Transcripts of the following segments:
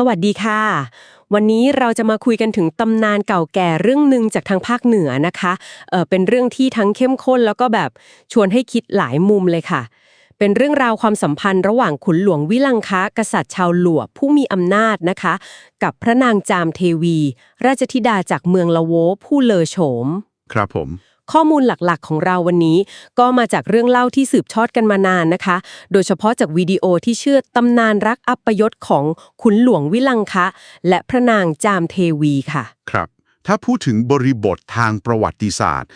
สวัสดีค่ะ วันนี้เราจะมาคุยกันถึงตำนานเก่าแก่เรื่องหนึ่งจากทางภาคเหนือนะคะเออเป็นเรื่องที่ทั้งเข้มข้นแล้วก็แบบชวนให้คิดหลายมุมเลยค่ะ เป็นเรื่องราวความสัมพันธ์ระหว่างขุนหลวงวิลังคะกษัตริย์ชาวหลวผู้มีอำนาจนะคะ กับพระนางจามเทวี ราชธิดาจากเมืองละโวผู้เลอโฉม ครับผม ข้อมูลหลักๆ ของเราวันนี้ ก็มาจากเรื่องเล่าที่สืบทอดกันมานานนะคะ โดยเฉพาะจากวิดีโอที่เชื่อตำนานรักอัปยศของขุนหลวงวิลังคะ และพระนางจามเทวีค่ะ ครับ ถ้าพูดถึงบริบททางประวัติศาสตร์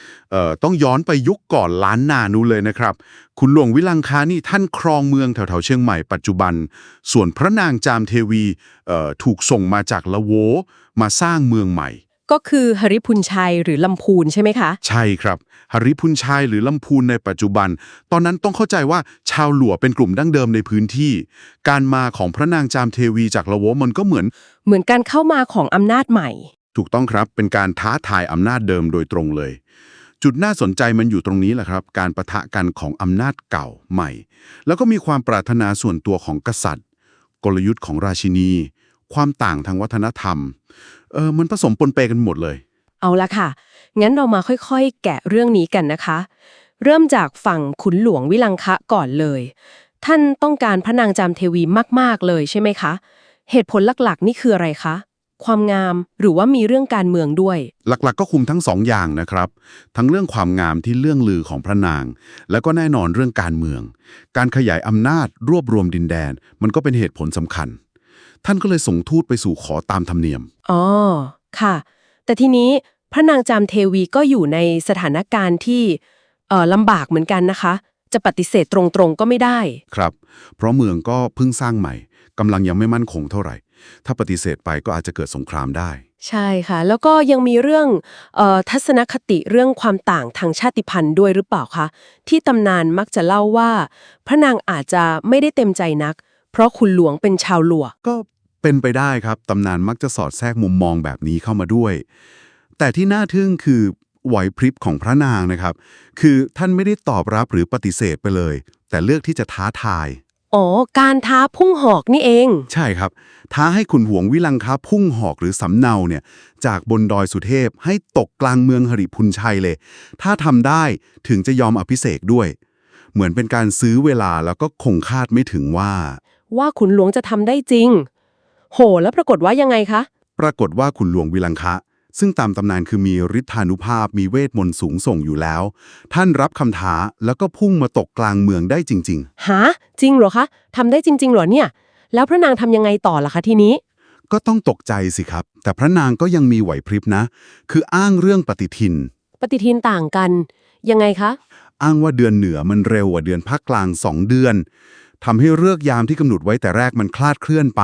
ต้องย้อนไปยุคก่อนล้านนานู้นเลยนะครับคุณหลวงวิลังคานี่ท่านครองเมืองแถวๆเชียงใหม่ปัจจุบัน ส่วนพระนางจามเทวีถูกส่งมาจากละโวมาสร้างเมืองใหม่ ก็คือหริพุนชัยหรือลำพูนใช่ไหมคะ ใช่ครับหริพุนชัยหรือลำพูนในปัจจุบัน ตอนนั้นต้องเข้าใจว่าชาวหลัวเป็นกลุ่มดั้งเดิมในพื้นที่ การมาของพระนางจามเทวีจากละโวมันก็เหมือน เหมือนการเข้ามาของอำนาจใหม่ ถูกต้องครับเป็นการท้าทายอำนาจเดิมโดยตรงเลย จุดน่าสนใจมันอยู่ตรงนี้แหละครับ การประทะกันของอำนาจเก่าใหม่ แล้วก็มีความปรารถนาส่วนตัวของกษัตริย์ กลยุทธ์ของราชินี ความต่างทางวัฒนธรรม เออมันผสมปนเปกันหมดเลย เอาละค่ะ งั้นเรามาค่อยๆ แกะเรื่องนี้กันนะคะ เริ่มจากฝั่งขุนหลวงวิลังคะก่อนเลย ท่านต้องการพระนางจามเทวีมากๆเลยใช่ไหมคะ เหตุผลหลักๆ นี่คืออะไรคะ ความงามหรือว่ามีเรื่องการเมืองด้วย หลักๆ ก็คุมทั้งสองอย่างนะครับ ทั้งเรื่องความงามที่เรื่องลือของพระนาง แล้วก็แน่นอนเรื่องการเมือง การขยายอำนาจรวบรวมดินแดน มันก็เป็นเหตุผลสำคัญ ท่านก็เลยส่งทูตไปสู่ขอตามธรรมเนียม อ๋อ ค่ะ แต่ทีนี้พระนางจามเทวีก็อยู่ในสถานการณ์ที่เอ่อลำบากเหมือนกันนะคะ จะปฏิเสธตรงๆก็ไม่ได้ ครับ เพราะเมืองก็เพิ่งสร้างใหม่กำลังยังไม่มั่นคงเท่าไหร่ ถ้าปฏิเสธไปก็อาจจะเกิดสงครามได้ ใช่ค่ะ แล้วก็ยังมีเรื่องเออทัศนคติเรื่องความต่างทางชาติพันธุ์ด้วยหรือเปล่าคะที่ตำนานมักจะเล่าว่า พระนางอาจจะไม่ได้เต็มใจนัก เพราะคุณหลวงเป็นชาวหลวงก็ เป็นไปได้ครับ ตำนานมักจะสอดแทรกมุมมองแบบนี้เข้ามาด้วย แต่ที่น่าทึ่งคือไหวพริบของพระนางนะครับ คือท่านไม่ได้ตอบรับหรือปฏิเสธไปเลย แต่เลือกที่จะท้าทายอ๋อ การท้าพุ่งหอกนี่เอง ใช่ครับ ท้าให้คุณหวงวิลังคาพุ่งหอกหรือสำเนาเนี่ย จากบนดอยสุเทพให้ตกกลางเมืองหริพุนชัยเลย ถ้าทำได้ถึงจะยอมอภิเษกด้วย เหมือนเป็นการซื้อเวลาแล้วก็คงคาดไม่ถึงว่า ว่าขุนหลวงจะทำได้จริง โห แล้วปรากฏว่ายังไงคะ ปรากฏว่าขุนหลวงวิลังคะ ซึ่งตามตำนานคือมีฤทธานุภาพมีเวทมนต์สูงส่งอยู่แล้ว ท่านรับคำท้าแล้วก็พุ่งมาตกกลางเมืองได้จริง หา จริงเหรอคะทำได้จริง ๆ เหรอเนี่ย แล้วพระนางทำยังไงต่อล่ะคะทีนี้ ๆ ก็ต้องตกใจสิครับ แต่พระนางก็ยังมีไหวพริบนะ คืออ้างเรื่องปฏิทิน ปฏิทินต่างกัน ยังไงคะ อ้างว่าเดือนเหนือมันเร็วกว่าเดือนภาคกลางสองเดือน ทำให้เลือกยามที่กำหนดไว้แต่แรกมันคลาดเคลื่อนไป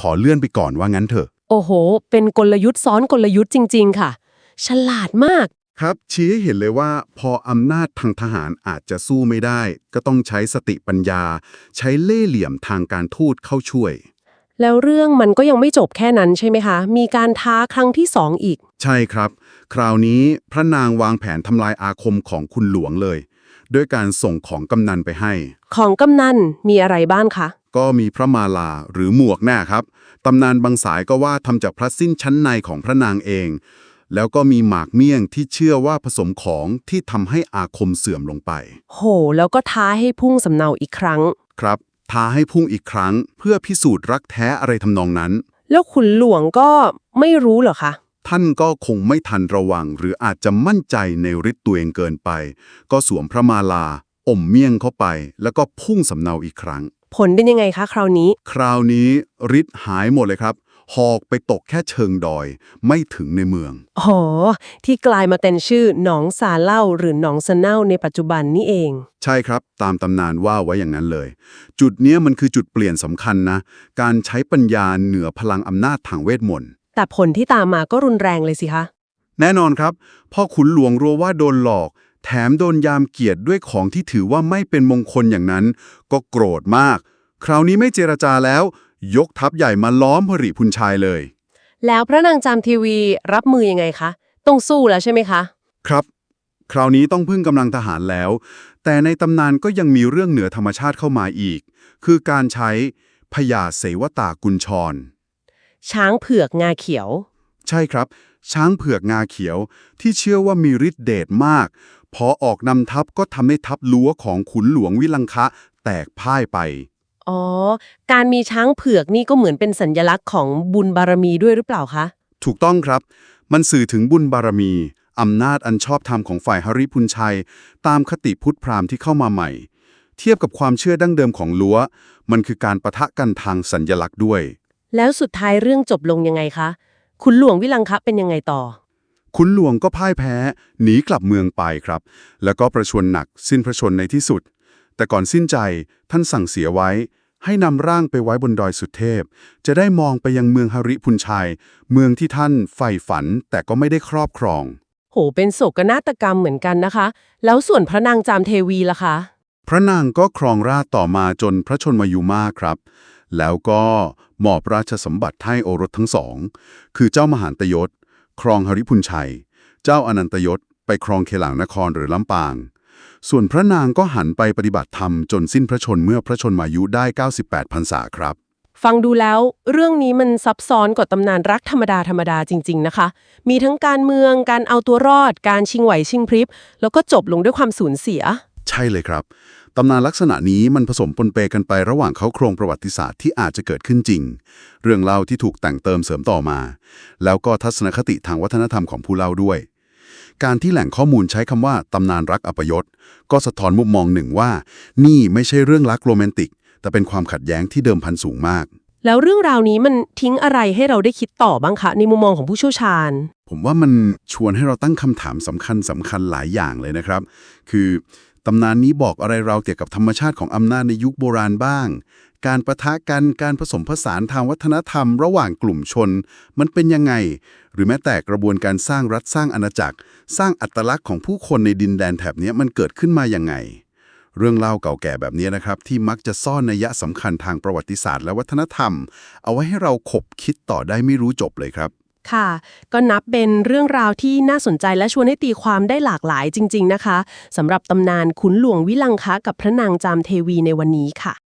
ขอเลื่อนไปก่อนว่างั้นเถอะ โอ้โห เป็นกลยุทธ์ซ้อนกลยุทธ์จริง ๆ ค่ะ ฉลาดมาก ครับชี้ให้เห็นเลยว่า พออำนาจทางทหารอาจจะสู้ไม่ได้ ก็ต้องใช้สติปัญญา ใช้เล่ห์เหลี่ยมทางการทูตเข้าช่วย แล้วเรื่องมันก็ยังไม่จบแค่นั้นใช่ไหมคะ มีการท้าครั้งที่สองอีก ใช่ครับ คราวนี้พระนางวางแผนทำลายอาคมของคุณหลวงเลย ด้วยการส่งของกำนันไปให้ ของกำนันมีอะไรบ้างคะ ก็มีพระมาลาหรือหมวกแน่ครับตำนานบางสายก็ว่าทำจากพระสิ้นชั้นในของพระนางเอง แล้วก็มีหมากเมี่ยงที่เชื่อว่าผสมของที่ทำให้อาคมเสื่อมลงไป โห แล้วก็ท้าให้พุ่งสำเนาอีกครั้ง ครับ ท้าให้พุ่งอีกครั้ง เพื่อพิสูจน์รักแท้อะไรทำนองนั้น แล้วขุนหลวงก็ไม่รู้เหรอคะ ท่านก็คงไม่ทันระวัง หรืออาจจะมั่นใจในฤทธิ์ตัวเองเกินไป ก็สวมพระมาลา อมเมี่ยงเข้าไป แล้วก็พุ่งสำเนาอีกครั้ง ผลเป็นยังไงคะคราวนี้ คราวนี้ฤทธิ์หายหมดเลยครับ หอกไปตกแค่เชิงดอย ไม่ถึงในเมืองอ๋อที่กลายมาเป็นชื่อหนองสาเล่าหรือหนองสะเน่าในปัจจุบันนี่เอง ใช่ครับ ตามตำนานว่าไว้อย่างนั้นเลย จุดเนี้ยมันคือจุดเปลี่ยนสำคัญนะ การใช้ปัญญาเหนือพลังอำนาจทางเวทมนต์ แต่ผลที่ตามมาก็รุนแรงเลยสิคะ แน่นอนครับพ่อขุนหลวงรู้ว่าโดนหลอก แถมโดนยามเกียรติด้วยของที่ถือว่าไม่เป็นมงคลอย่างนั้น ก็โกรธมาก คราวนี้ไม่เจรจาแล้ว ยกทัพใหญ่มาล้อมพริพุนชายเลย แล้วพระนางจามทีวีรับมือยังไงคะ ต้องสู้แล้วใช่ไหมคะ ครับ คราวนี้ต้องพึ่งกำลังทหารแล้ว แต่ในตำนานก็ยังมีเรื่องเหนือธรรมชาติเข้ามาอีก คือการใช้พญาเสวตากุญชร ช้างเผือกงาเขียว ใช่ครับ ช้างเผือกงาเขียวที่เชื่อว่ามีฤทธิ์เดชมาก พอออกนำทัพก็ทำให้ทัพลั้วของขุนหลวงวิลังคะ แตกพ่ายไป อ๋อ การมีช้างเผือกนี่ก็เหมือนเป็นสัญลักษณ์ของบุญบารมีด้วยหรือเปล่าคะ ถูกต้องครับ มันสื่อถึงบุญบารมีอำนาจอันชอบธรรมของฝ่ายหริพุนชัย ตามคติพุทธพราหมณ์ที่เข้ามาใหม่ เทียบกับความเชื่อดั้งเดิมของลั้วมันคือการประทะกันทางสัญญลักษณ์ด้วย แล้วสุดท้ายเรื่องจบลงยังไงคะ คุณหลวงวิลังคะเป็นยังไงต่อขุนหลวงก็พ่ายแพ้ หนีกลับเมืองไปครับ แล้วก็ประชวรหนักสิ้นพระชนในที่สุด แต่ก่อนสิ้นใจท่านสั่งเสียไว้ ให้นำร่างไปไว้บนดอยสุเทพ จะได้มองไปยังเมืองหริพุนชัย เมืองที่ท่านใฝ่ฝันแต่ก็ไม่ได้ครอบครอง โห เป็นโศกนาฏกรรมเหมือนกันนะคะ แล้วส่วนพระนางจามเทวีล่ะคะ พระนางก็ครองราชย์ต่อมาจนพระชนมายุมากครับ แล้วก็มอบราชสมบัติให้โอรสทั้งสอง คือเจ้ามหานตยศ ครองหริพุนชัย เจ้าอนันตยศ ไปครองเคหลังนครหรือลำปาง ส่วนพระนางก็หันไปปฏิบัติธรรมจนสิ้นพระชนเมื่อพระชนมายุได้ 98พรรษาครับ ฟังดูแล้วเรื่องนี้มันซับซ้อนกว่าตำนานรักธรรมดาธรรมดาจริง ๆ นะคะ มีทั้งการเมืองการเอาตัวรอด การชิงไหวชิงพริบแล้วก็จบลงด้วยความสูญเสีย ใช่เลยครับ ตำนานลักษณะนี้มันผสมปนเปกันไประหว่างเขาโครงประวัติศาสตร์ที่อาจจะเกิดขึ้นจริง เรื่องเล่าที่ถูกแต่งเติมเสริมต่อมา แล้วก็ทัศนคติทางวัฒนธรรมของผู้เล่าด้วย การที่แหล่งข้อมูลใช้คำว่าตำนานรักอัปยศ ก็สะท้อนมุมมองหนึ่งว่า นี่ไม่ใช่เรื่องรักโรแมนติก แต่เป็นความขัดแย้งที่เดิมพันสูงมากแล้วเรื่องราวนี้มันทิ้งอะไรให้เราได้คิดต่อบ้างคะ ในมุมมองของผู้เชี่ยวชาญ ผมว่ามันชวนให้เราตั้งคำถามสำคัญสำคัญหลายอย่างเลยนะครับ คือ ตำนานนี้บอกอะไรเราเกี่ยวกับธรรมชาติของอำนาจในยุคโบราณบ้าง การประทะกันการผสมผสานทางวัฒนธรรม ระหว่างกลุ่มชน มันเป็นยังไง หรือแม้แต่กระบวนการสร้างรัฐสร้างอาณาจักร สร้างอัตลักษณ์ของผู้คนในดินแดนแถบนี้มันเกิดขึ้นมาอยังไง เรื่องเล่าเก่าแก่แบบนี้นะครับ ที่มักจะซ่อนนัยยะสำคัญทางประวัติศาสตร์และวัฒนธรรม เอาไว้ให้เราขบคิดต่อได้ไม่รู้จบเลยครับ ค่ะ ก็นับเป็นเรื่องราวที่น่าสนใจและชวนให้ตีความได้หลากหลายจริง ๆ นะคะสำหรับตำนานขุนหลวงวิลังคะกับพระนางจามเทวีในวันนี้ค่ะ